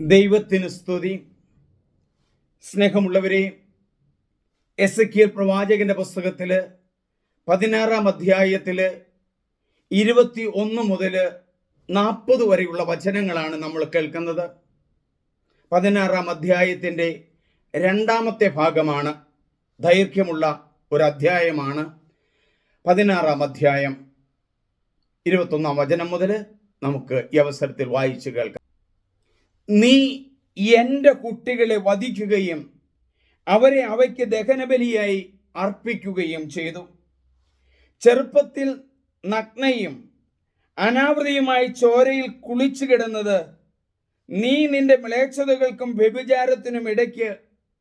ദൈവത്തിന് സ്തുതി. സ്നേഹമുള്ളവരെ എസ് എ പ്രവാചകന്റെ പുസ്തകത്തിൽ പതിനാറാം അധ്യായത്തിൽ ഇരുപത്തി ഒന്ന് മുതൽ നാൽപ്പത് വരെയുള്ള വചനങ്ങളാണ് നമ്മൾ കേൾക്കുന്നത്. പതിനാറാം അധ്യായത്തിന്റെ രണ്ടാമത്തെ ഭാഗമാണ് ദൈർഘ്യമുള്ള ഒരു അധ്യായമാണ്. പതിനാറാം അധ്യായം ഇരുപത്തൊന്നാം വചനം മുതൽ നമുക്ക് ഈ അവസരത്തിൽ വായിച്ചു കേൾക്കാം. നീ എന്റെ കുട്ടികളെ വധിക്കുകയും അവരെ അവയ്ക്ക് ദഹനബലിയായി അർപ്പിക്കുകയും ചെയ്തു. ചെറുപ്പത്തിൽ നഗ്നയും അനാവൃതിയുമായി ചോരയിൽ കുളിച്ചു കിടന്നത് നീ നിന്റെ മ്ലേച്ഛതകൾക്കും വ്യഭിചാരത്തിനും ഇടയ്ക്ക്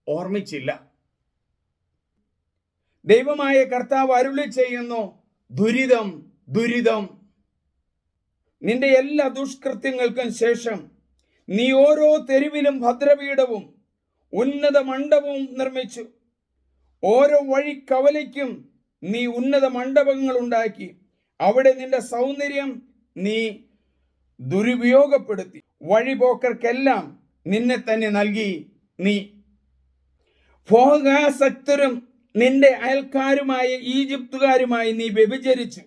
ഓർമ്മിച്ചില്ല. ദൈവമായ കർത്താവ് അരുളി ചെയ്യുന്നു ദുരിതം ദുരിതം. നിന്റെ എല്ലാ ദുഷ്കൃത്യങ്ങൾക്കും ശേഷം നീ ഓരോ തെരുവിലും ഭദ്രപീഠവും ഉന്നത മണ്ഡപവും നിർമ്മിച്ചു. ഓരോ വഴി കവലയ്ക്കും നീ ഉന്നത മണ്ഡപങ്ങൾ ഉണ്ടാക്കി. അവിടെ നിന്റെ സൗന്ദര്യം നീ ദുരുപയോഗപ്പെടുത്തി. വഴിപോക്കർക്കെല്ലാം നിന്നെ തന്നെ നൽകി നീ. ഭോഗാസക്തരും നിന്റെ അയൽക്കാരുമായ ഈജിപ്തുകാരുമായി നീ വ്യഭിചരിച്ചു.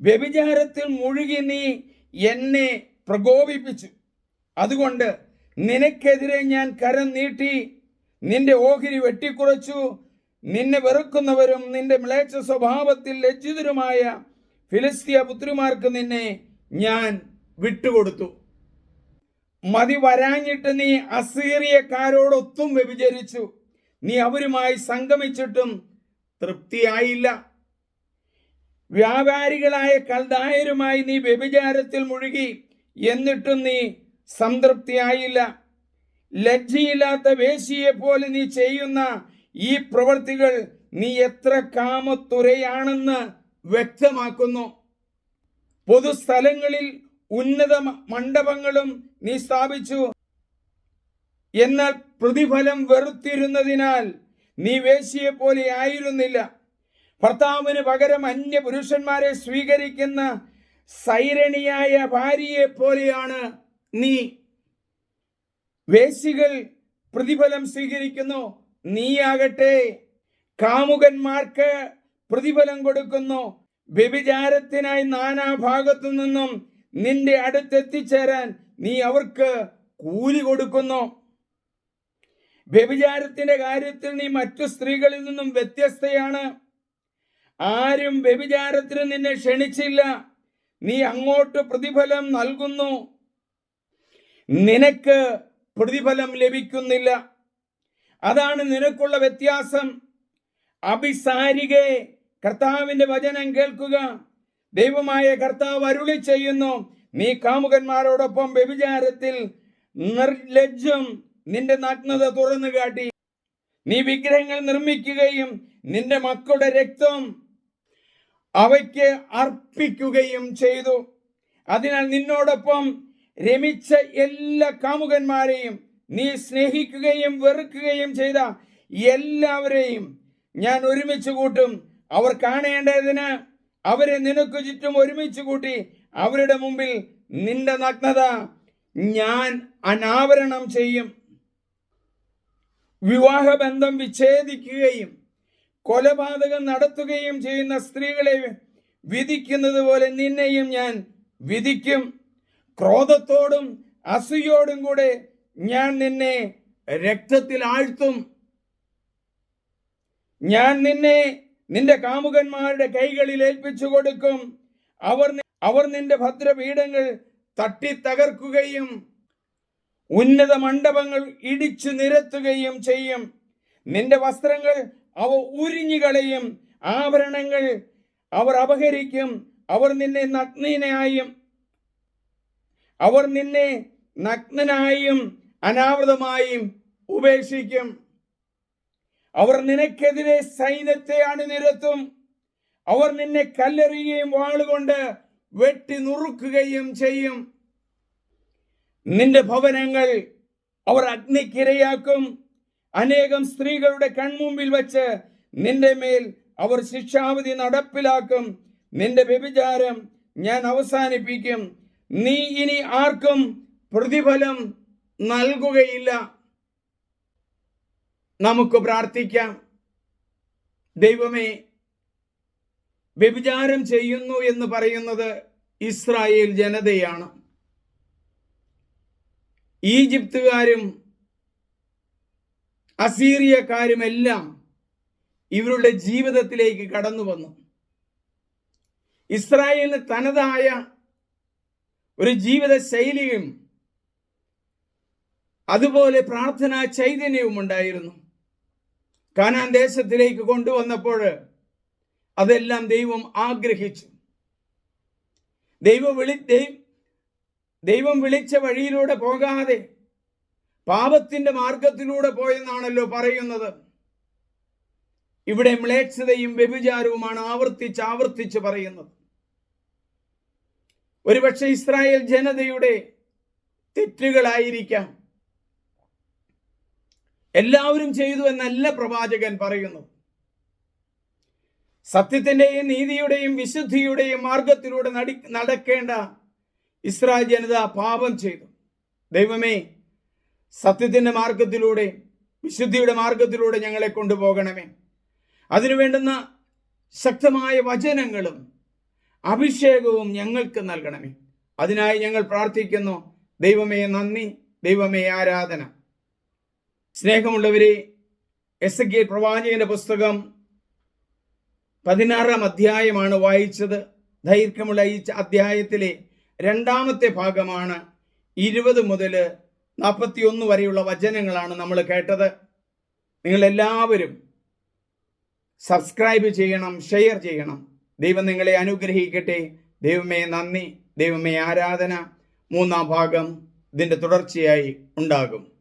വ്യഭിചാരത്തിൽ മുഴുകി നീ എന്നെ പ്രകോപിപ്പിച്ചു. അതുകൊണ്ട് നിനക്കെതിരെ ഞാൻ കരം നീട്ടി നിന്റെ ഓഹരി വെട്ടിക്കുറച്ചു നിന്നെ വെറുക്കുന്നവരും നിന്റെ മ്ലേച്ഛ സ്വഭാവത്തിൽ ലജ്ജിതരുമായ ഫിലിസ്തീയ പുത്രിമാർക്ക് നിന്നെ ഞാൻ വിട്ടുകൊടുത്തു. മതി വരാഞ്ഞിട്ട് നീ അസീറിയക്കാരോടൊത്തും വ്യഭിചരിച്ചു. നീ അവരുമായി സംഗമിച്ചിട്ടും തൃപ്തിയായില്ല. വ്യാപാരികളായ കൽദായരുമായി നീ വ്യഭിചാരത്തിൽ മുഴുകി. എന്നിട്ടും നീ സംതൃപ്തിയായില്ല. ലജ്ജയില്ലാത്ത വേശിയെ പോലെ നീ ചെയ്യുന്ന ഈ പ്രവൃത്തികൾ നീ എത്ര കാമത്തുരയാണെന്ന് വ്യക്തമാക്കുന്നു. പൊതുസ്ഥലങ്ങളിൽ ഉന്നത മണ്ഡപങ്ങളും നീ സ്ഥാപിച്ചു. എന്നാൽ പ്രതിഫലം വെറുത്തിരുന്നതിനാൽ നീ വേശിയെ പോലെ ആയിരുന്നില്ല. ഭർത്താവിന് പകരം അന്യ പുരുഷന്മാരെ സ്വീകരിക്കുന്ന സൈരണിയായ ഭാര്യയെ പോലെയാണ് നീ വേശികൾ പ്രതിഫലം സ്വീകരിക്കുന്നു. നീയാകട്ടെ കാമുകന്മാർക്ക് പ്രതിഫലം കൊടുക്കുന്നു. വ്യഭിചാരത്തിനായി നാനാഭാഗത്തു നിന്നും നിന്റെ അടുത്തെത്തിച്ചേരാൻ നീ അവർക്ക് കൂലി കൊടുക്കുന്നു. വ്യഭിചാരത്തിന്റെ കാര്യത്തിൽ നീ മറ്റു സ്ത്രീകളിൽ നിന്നും വ്യത്യസ്തയാണ്. ആരും വ്യഭിചാരത്തിന് നിന്നെ ക്ഷണിച്ചില്ല. നീ അങ്ങോട്ട് പ്രതിഫലം നൽകുന്നു. നിനക്ക് പ്രതിഫലം ലഭിക്കുന്നില്ല. അതാണ് നിനക്കുള്ള വ്യത്യാസം. അഭിസാരികെ കർത്താവിന്റെ വചനം കേൾക്കുക. ദൈവമായ കർത്താവ് അരുളി ചെയ്യുന്നു. നീ കാമുകന്മാരോടൊപ്പം വ്യഭിചാരത്തിൽ നിർലജ്ജം നിന്റെ നഗ്നത തുറന്നു കാട്ടി. നീ വിഗ്രഹങ്ങൾ നിർമ്മിക്കുകയും നിന്റെ മക്കളുടെ രക്തം അവയ്ക്ക് അർപ്പിക്കുകയും ചെയ്തു. അതിനാൽ നിന്നോടൊപ്പം രമിച്ച എല്ലാ കാമുകന്മാരെയും നീ സ്നേഹിക്കുകയും വെറുക്കുകയും ചെയ്ത എല്ലാവരെയും ഞാൻ ഒരുമിച്ച് കൂട്ടും. അവർ കാണേണ്ടതിന് അവരെ നിനക്ക് ചുറ്റും ഒരുമിച്ച് കൂട്ടി അവരുടെ മുമ്പിൽ നിന്റെ നഗ്നത ഞാൻ അനാവരണം ചെയ്യും. വിവാഹബന്ധം വിച്ഛേദിക്കുകയും കൊലപാതകം നടത്തുകയും ചെയ്യുന്ന സ്ത്രീകളെ വിധിക്കുന്നത് പോലെ നിന്നെയും ഞാൻ വിധിക്കും. ക്രോധത്തോടും അസൂയോടും കൂടെ ഞാൻ നിന്നെ രക്തത്തിൽ ആഴ്ത്തും. ഞാൻ നിന്നെ നിന്റെ കാമുകന്മാരുടെ കൈകളിൽ ഏൽപ്പിച്ചു കൊടുക്കും. അവർ അവർ നിന്റെ ഭദ്രപീഠങ്ങൾ തട്ടി തകർക്കുകയും ഉന്നത മണ്ഡപങ്ങൾ ഇടിച്ചു നിരത്തുകയും ചെയ്യും. നിന്റെ വസ്ത്രങ്ങൾ അവ ഉരിഞ്ഞുകളയും ആഭരണങ്ങൾ അവർ അപഹരിക്കും. അവർ നിന്നെ നഗ്നനായും അവർ നിന്നെ നഗ്നനായും അനാവൃതമായും ഉപേക്ഷിക്കും. അവർ നിനക്കെതിരെ സൈന്യത്തെ അണിനിരത്തും. അവർ നിന്നെ കല്ലെറിയുകയും വാളുകൊണ്ട് വെട്ടി നുറുക്കുകയും ചെയ്യും. നിന്റെ ഭവനങ്ങൾ അവർ അഗ്നിക്കിരയാക്കും. അനേകം സ്ത്രീകളുടെ കൺമുമ്പിൽ വച്ച് നിന്റെ മേൽ അവർ ശിക്ഷാവിധി നടപ്പിലാക്കും. നിന്റെ വ്യഭിചാരം ഞാൻ അവസാനിപ്പിക്കും. നീ ഇനി ആർക്കും പ്രതിഫലം നൽകുകയില്ല. നമുക്ക് പ്രാർത്ഥിക്കാം. ദൈവമേ വ്യഭിചാരം ചെയ്യുന്നു എന്ന് പറയുന്നത് ഇസ്രായേൽ ജനതയാണ്. ഈജിപ്തുകാരും അസീറിയക്കാരുമെല്ലാം ഇവരുടെ ജീവിതത്തിലേക്ക് കടന്നു വന്നു ഇസ്രായേലിന് തനതായ ഒരു ജീവിത ശൈലിയും അതുപോലെ പ്രാർത്ഥനാ ചൈതന്യവും ഉണ്ടായിരുന്നു. കാനാൻ ദേശത്തിലേക്ക് കൊണ്ടുവന്നപ്പോൾ അതെല്ലാം ദൈവം ആഗ്രഹിച്ചു. ദൈവം വിളി ദൈവം വിളിച്ച വഴിയിലൂടെ പോകാതെ പാപത്തിന്റെ മാർഗത്തിലൂടെ പോയെന്നാണല്ലോ പറയുന്നത്. ഇവിടെ മ്ലേച്ഛതയും വ്യഭിചാരവുമാണ് ആവർത്തിച്ച് ആവർത്തിച്ച് പറയുന്നത്. ഒരുപക്ഷെ ഇസ്രായേൽ ജനതയുടെ തെറ്റുകളായിരിക്കാം. എല്ലാവരും ചെയ്തു എന്നല്ല പ്രവാചകൻ പറയുന്നു. സത്യത്തിന്റെയും നീതിയുടെയും വിശുദ്ധിയുടെയും മാർഗത്തിലൂടെ നടി നടക്കേണ്ട ഇസ്രായേൽ ജനത പാപം ചെയ്തു. ദൈവമേ സത്യത്തിന്റെ മാർഗത്തിലൂടെ വിശുദ്ധിയുടെ മാർഗത്തിലൂടെ ഞങ്ങളെ കൊണ്ടുപോകണമേ. അതിനു വേണ്ടുന്ന ശക്തമായ വചനങ്ങളും അഭിഷേകവും ഞങ്ങൾക്ക് നൽകണമേ. അതിനായി ഞങ്ങൾ പ്രാർത്ഥിക്കുന്നു. ദൈവമേ നന്ദി. ദൈവമേ ആരാധന. സ്നേഹമുള്ളവരെ എസ് കെ പ്രവാചകന്റെ പുസ്തകം പതിനാറാം അധ്യായമാണ് വായിച്ചത്. ദൈർഘ്യമുള്ള ഈ അധ്യായത്തിലെ രണ്ടാമത്തെ ഭാഗമാണ് ഇരുപത് മുതൽ നാൽപ്പത്തിയൊന്ന് വരെയുള്ള വചനങ്ങളാണ് നമ്മൾ കേട്ടത്. നിങ്ങളെല്ലാവരും സബ്സ്ക്രൈബ് ചെയ്യണം ഷെയർ ചെയ്യണം. ദൈവം നിങ്ങളെ അനുഗ്രഹിക്കട്ടെ. ദൈവമേ നന്ദി. ദൈവമേ ആരാധന. മൂന്നാം ഭാഗം ഇതിന്റെ തുടർച്ചയായി ഉണ്ടാകും.